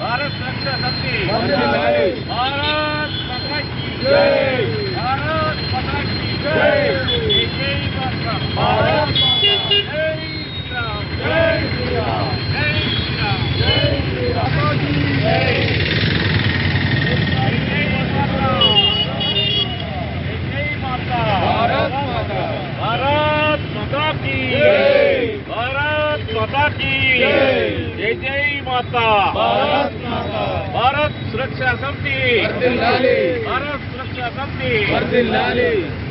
भारत रक्षा शक्ति। भारत। माता की भारत माता की जय। भारत जय राम। जय राम। जय भारत माता। भारत माता भारत माता जय माता। भारत माता। भारत सुरक्षा समिति। भारत सुरक्षा समिति।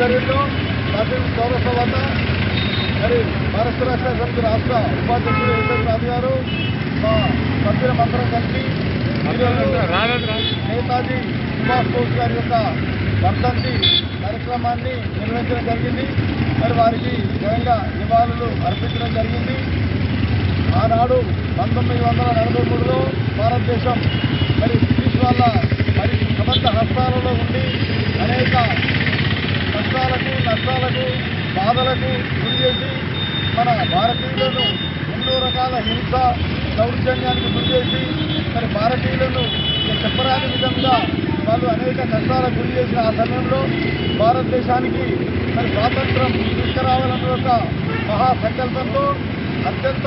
ఆధ్వర్యంలో రాజీవ్ చౌరస్తా వద్ద మరి భారత రాష్ట్ర సమితి రాష్ట్ర ఉపాధ్యక్షుడు యశ్వరనాథ్ గారు మా సభ్యులమందరం కలిసి నేతాజీ సుభాష్ బోస్ గారి యొక్క వర్ధంతి కార్యక్రమాన్ని నిర్వహించడం జరిగింది. మరి వారికి ఘనంగా నివాళులు అర్పించడం జరిగింది. ఆనాడు పంతొమ్మిది వందల నలభై మూడులో భారతదేశం మరి బ్రిటిష్ వాళ్ళ మరి ప్రబంధ హస్తాలలో ఉండి అనేక కష్టాలకు నష్టాలకు బాధలకు గురి చేసి మన భారతీయులను ఎన్నో రకాల హింస దౌర్జన్యానికి గురి చేసి మరి భారతీయులను చెప్పరాని విధంగా వాళ్ళు అనేక కష్టాలకు గురి చేసిన ఆ సమయంలో భారతదేశానికి మరి స్వాతంత్రం తీసుకురావాలన్న ఒక మహాసంకల్పంతో అత్యంత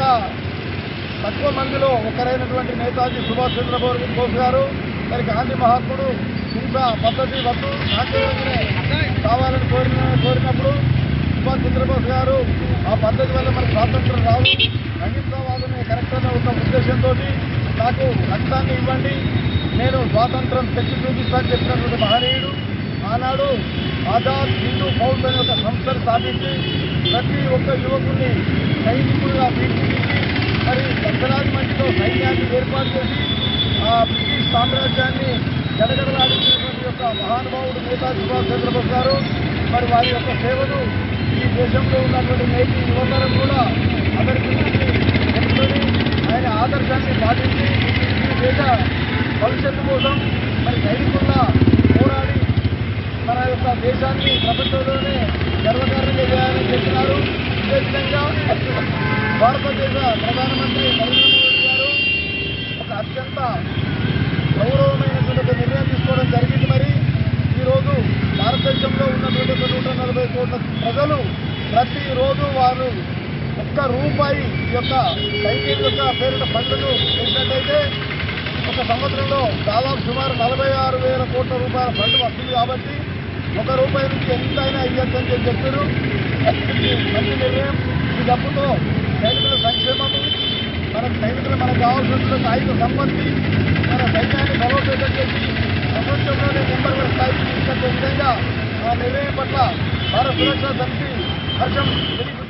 తక్కువ మందిలో ఒకరైనటువంటి నేతాజీ సుభాష్ చంద్రబోస్ బోస్ గారు మరి గాంధీ మహాత్ముడు హింస పద్ధతి వద్దు శాంతియుతంగానే కావాలని కోరిన కోరినప్పుడు సుభాష్ చంద్రబోస్ గారు ఆ పద్ధతి వల్ల మనకు స్వాతంత్రం రాదు. అహింసావాదమే కరెక్ట్ అనే ఒక ఉద్దేశంతో నాకు రక్తాన్ని ఇవ్వండి. నేను స్వాతంత్రం తెచ్చి చూపిస్తానని చెప్పినటువంటి మహనీయుడు ఆనాడు ఆజాద్ హిందూ ఫౌజ్ అనే ఒక సంస్థను స్థాపించి ప్రతి ఒక్క యువకుని సైనికులుగా తీర్చిదిద్ది మరి లక్షలాది మందితో సైన్యాన్ని ఏర్పాటు చేసి ఆ బ్రిటిష్ సామ్రాజ్యాన్ని గడగడలాడించినటువంటి యొక్క మహానుభావుడు నేతాజీ సుభాష్ చంద్రబోస్ గారు మరి వారి యొక్క సేవలు ఈ దేశంలో ఉన్నటువంటి నేటి యువతరం కూడా అతని ఆయన ఆదర్శాన్ని పాటించి ఈ దేశ భవిష్యత్తు కోసం మరి సైనికుల్లా పోరాడి మన యొక్క దేశాన్ని ప్రపంచంలోనే గర్వకారంగా చేయాలని చెప్పినారు. ఇదే విధంగా భారతదేశ ప్రధానమంత్రి నరేంద్ర మోదీ గారు ఒక అత్యంత గౌరవమైనటువంటి ఒక నిర్ణయం తీసుకోవడం జరిగింది మరి ఈరోజు భారతదేశంలో ఉన్నటువంటి ఒక నూట నలభై కోట్ల ప్రజలు ప్రతిరోజు వారు ఒక్క రూపాయి యొక్క సైకిల్ యొక్క పేరిట ఫండ్ను వేసినట్టయితే ఒక సంవత్సరంలో దాదాపు సుమారు నలభై ఆరు వేల కోట్ల రూపాయల ఫండ్ వస్తుంది కాబట్టి ఒక రూపాయి నుంచి ఎంతైనా ఇవ్వచ్చని చెప్పి చెప్పారు. మంచి నిర్ణయం ఈ డబ్బుతో సైనికుల సంక్షేమము మన సైనికులు మనకు కావాల్సిన ఆయుధ సంపత్తి మన సైన్యాన్ని బలోపేతం చేసి ప్రపంచంలోనే నెంబర్ వన్ స్థాయికి తీసుకొచ్చే విధంగా ఆ నిర్ణయం పట్ల భారత సురక్షా సమితి హర్షం తెలియజేస్తుంది